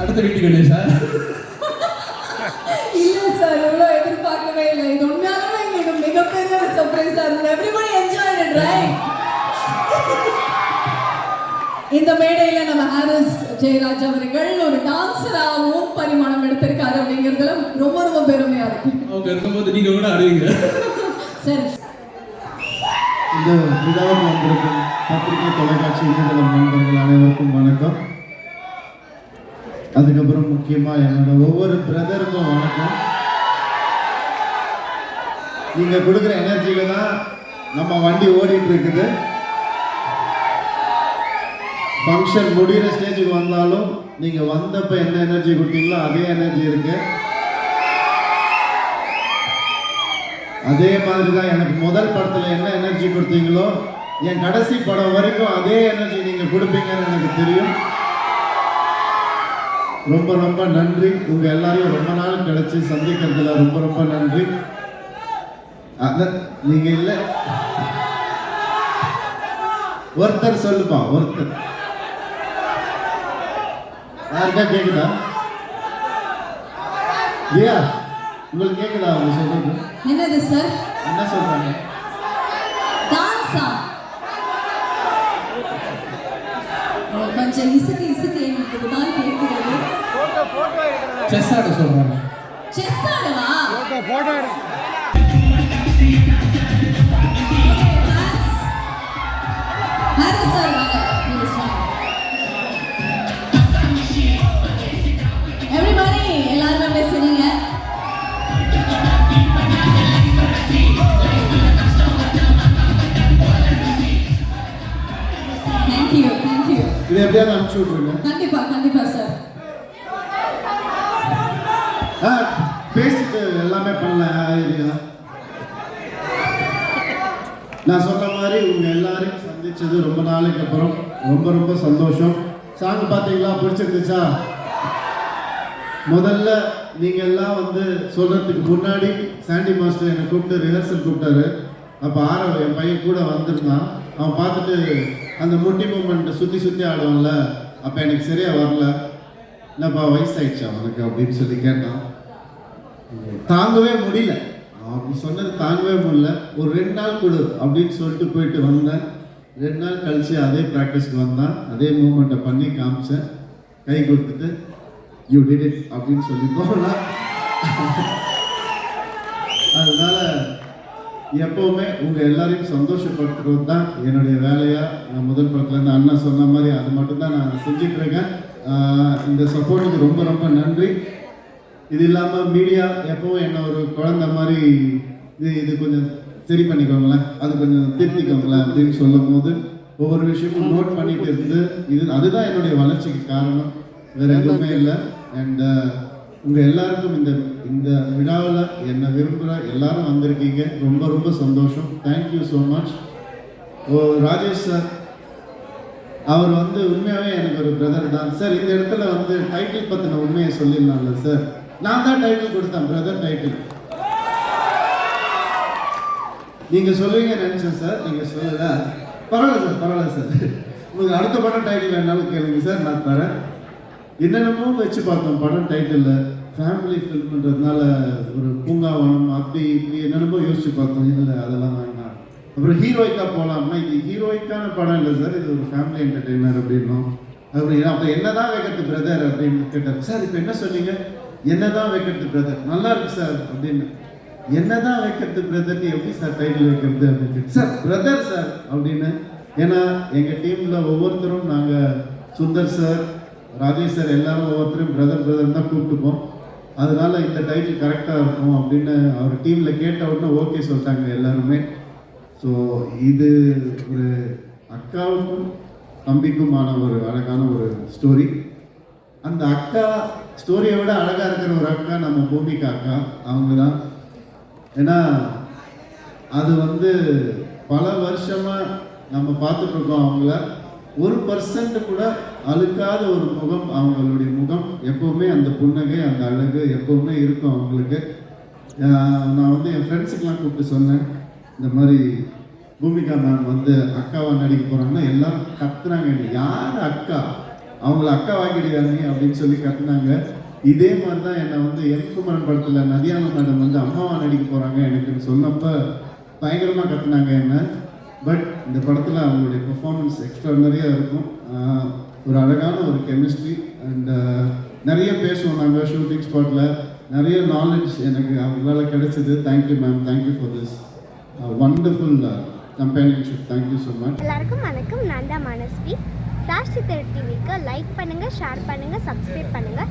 அடுத்த வீட்டுக்கு கணேஷா இல்ல சார் இவ்வளவு எதிர்பார்க்கவே இல்லை. இது உண்மையாலுமே எங்களுக்கு மிகப்பெரிய ஒரு சர்ப்ரைஸா இருந்தது. எவ்ரிபடி என்ஜாய் இட் ரைட் இந்த மேடையில நம்ம ஹாரிஸ் ஜெயராஜ் அவர்கள் ஒரு டான்சராகவும் பரிமாணம் எடுத்திருக்காரு அப்படிங்கிறதுல ரொம்ப ரொம்ப பெருமையா இருக்கு. அவங்க இருக்கும்போது நீங்க கூட ஆடுவீங்க. சரி. இந்த விழாவுக்கு வந்திருக்கும் பத்திரிகை தொலைக்காட்சி இணையதளம் நண்பர்கள் அனைவருக்கும் வணக்கம். அதுக்கப்புறம் முக்கியமாக என்னோட ஒவ்வொரு பிரதருக்கும் வணக்கம். நீங்க கொடுக்குற எனர்ஜியில தான் நம்ம வண்டி ஓடிட்டு இருக்குது ஃபங்க்ஷன் முடிகிற ஸ்டேஜுக்கு வந்தாலும் நீங்க வந்தப்ப என்ன எனர்ஜி கொடுத்தீங்களோ அதே எனர்ஜி இருக்கு. அதே மாதிரி தான் எனக்கு முதல் படத்தில் என்ன எனர்ஜி கொடுத்தீங்களோ என் கடைசி படம் வரைக்கும் அதே எனர்ஜி நீங்கள் கொடுப்பீங்கன்னு எனக்கு தெரியும். ரொம்ப ரொம்ப நன்றி. உங்க எல்லாரையும் ரொம்ப நாள் கிடைச்சு சந்திக்கிறதுல ரொம்ப ரொம்ப நன்றி. நீங்க இல்ல. ஒருத்தர் சொல்லுப்பா ஒருத்தர். யாருக்கா கேக்குதா? ஐயா உங்களுக்கு கேக்குதா அவங்க சொல்றது? என்னது சார் என்ன சொல்றாங்க டான்ஸா கொஞ்சம் இசுக்கு இசுக்கு எங்களுக்கு தான் கேட்கிறது செஸ் ஆட சொல்றாங்க. செஸ் ஆடவா வாங்க ப்ளீஸ் வாங்க எவ்ரிபடி எல்லாரும் அப்படியே சரிங்க. தேங்க்யூ தேங்க்யூ இது எப்படியாவது அனுப்பிச்சு விட்ருங்க கண்டிப்பா கண்டிப்பா சார் ஆ பேசிட்டு எல்லாமே பண்ணலாம் ஐயா நான் சொன்ன மாதிரி உங்க எல்லாரையும் சந்திச்சது ரொம்ப நாளைக்கு அப்புறம் ரொம்ப ரொம்ப சந்தோஷம். சாங் பார்த்தீங்களா? பிடிச்சிருந்துச்சா? முதல்ல நீங்கள் எல்லாம் வந்து சொல்கிறதுக்கு முன்னாடி சாண்டி மாஸ்டர் என்னை கூப்பிட்டு ரிஹர்சல் கூப்பிட்டாரு. அப்போ ஆரவ் என் பையன் கூட வந்திருந்தான். அவன் பார்த்துட்டு அந்த முட்டி மூமெண்ட்டை சுற்றி சுற்றி ஆடுவான்ல அப்போ எனக்கு சரியா வரல. என்னப்பா வயசாயிடுச்சா அவனுக்கு அப்படின்னு சொல்லி கேட்டான். தாங்கவே முடியல. அப்படி சொன்னது தாங்கவே முடியல. ஒரு ரெண்டு நாள் கொடு அப்படின்னு சொல்லிட்டு போயிட்டு வந்தேன். ரெண்டு நாள் கழிச்சு அதே ப்ராக்டிஸ்க்கு வந்தான் அதே மூமெண்ட்டை பண்ணி காமிச்சேன் கை கொடுத்துட்டு யூ டிட் இட் அப்படின்னு சொல்லி போகலாம் அதனால எப்போவுமே உங்கள் எல்லாரையும் சந்தோஷப்படுத்துறது தான் என்னுடைய வேலையாக நான் முதல் படத்துலேருந்து அண்ணா சொன்ன மாதிரி அது மட்டும் தான் நான் செஞ்சுட்டு இருக்கேன். இந்த சப்போர்ட்டுக்கு ரொம்ப ரொம்ப நன்றி. இது இல்லாமல் மீடியா எப்பவும் என்ன ஒரு குழந்த மாதிரி இது இது கொஞ்சம் சரி பண்ணிக்கோங்களேன். அது கொஞ்சம் திருத்திக்கோங்களேன் அப்படின்னு சொல்லும் போது ஒவ்வொரு விஷயமும் நோட் பண்ணிட்டு இருந்து இது அதுதான் என்னுடைய வளர்ச்சிக்கு காரணம். வேற எதுவுமே இல்லை. அண்ட் uh, உங்க எல்லாருக்கும் இந்த இந்த விழாவில் என்னை விரும்புகிற எல்லாரும் வந்திருக்கீங்க. ரொம்ப ரொம்ப சந்தோஷம். Thank you so much oh Rajesh sir அவர் வந்து உண்மையாகவே எனக்கு ஒரு பிரதர் தான். சார் இந்த இடத்துல வந்து டைட்டில் பற்றின உண்மையை சொல்லிடலாம்ல சார் நான் தான் டைட்டில் கொடுத்தேன் பிரதர் டைட்டில் நீங்கள் சொல்லுவீங்க நினச்சேன் சார். நீங்கள் சொல்லல. பரவாயில்ல சார் பரவாயில்ல சார். உங்களுக்கு அடுத்த படம் டைட்டில் வேணாலும் கேளுங்க சார் நான் தரேன். என்னென்னமோ வச்சு பார்த்தோம் படம் டைட்டிலில் ஃபேமிலி ஃபில்ம்ன்றதுனால ஒரு பூங்காவனம் அப்படி இப்படி என்னென்னமோ யோசிச்சு பார்த்தோம். இல்லை அதெல்லாம் வேணாம். அப்புறம் ஹீரோய்க்காக போகலாம்னா இது ஹீரோயிக்கான படம் இல்லை சார். இது ஒரு ஃபேமிலி என்டர்டெய்னர் அப்படின்னும். அப்புறம் அப்போ என்னதான் வைக்கிறது பிரதர் அப்படின்னு கேட்டார். சார் இப்போ என்ன சொன்னீங்க? என்னதான் வைக்கிறது பிரதர் நல்லா இருக்கு சார் அப்படின்னு. என்னதான் வைக்கிறது பிரதர்னு எப்படி சார் டைட்டில் வைக்கிறது அப்படின்னு சார் பிரதர் சார் அப்படின்னு ஏன்னா எங்கள் டீமில் ஒவ்வொருத்தரும் நாங்கள் சுந்தர் சார் ராஜேஷ் சார் எல்லாரும் ஒவ்வொருத்தரும் பிரதர் பிரதர் தான் கூப்பிட்டுப்போம். அதனால இந்த டைட்டில் கரெக்டாக இருக்கும் அப்படின்னு அவர் டீமில் கேட்ட உடனே ஓகே சொல்லிட்டாங்க எல்லாருமே. ஸோ இது ஒரு அக்காவுக்கும் தம்பிக்குமான ஒரு அழகான ஒரு ஸ்டோரி அந்த அக்கா ஸ்டோரியை விட அழகாக இருக்கிற ஒரு அக்கா நம்ம பூமிகா அக்கா. அவங்க தான் ஏன்னா அது வந்து பல வருஷமாக நம்ம பார்த்துட்டு இருக்கோம் அவங்கள. ஒரு பர்சன்ட் கூட அழுக்காத ஒரு முகம் அவங்களுடைய முகம் எப்பவுமே அந்த புன்னகை அந்த அழகு எப்பவுமே இருக்கும் அவங்களுக்கு. நான் வந்து என் ஃப்ரெண்ட்ஸுக்கெலாம் கூப்பிட்டு சொன்னேன். இந்த மாதிரி பூமிகா மேம் வந்து அக்காவாக நடிக்க போகிறாங்கன்னா எல்லாரும் கத்துறாங்க. யார் அக்கா? அவங்கள அக்கா வாங்கிடுவாங்க அப்படின்னு சொல்லி கத்துனாங்க. இதே மாதிரி தான் என்னை வந்து எம். குமரன் படத்தில் நதியான மேடம் வந்து அம்மாவா நடிக்க போகிறாங்க எனக்குன்னு சொன்னப்ப பயங்கரமாக கத்துனாங்க என்ன. பட் இந்த படத்தில் அவங்களுடைய பெர்ஃபார்மன்ஸ் எக்ஸ்ட்ரானரியாக இருக்கும். ஒரு அழகான ஒரு கெமிஸ்ட்ரி அண்ட் நிறைய பேசுவோம் நாங்கள் ஷூட்டிங் ஸ்பாட்டில் நிறைய நாலேஜ் எனக்கு அவங்களால கிடைச்சது. Thank you ma'am thank you for this wonderful companionship thank you so much எல்லாருக்கும் வணக்கம். நான் தான் மனஸ்வி. ஃப்ளாஷ் சித்தர் டிவிக்கு லைக் பண்ணுங்கள் ஷேர் பண்ணுங்கள் சப்ஸ்கிரைப் பண்ணுங்கள்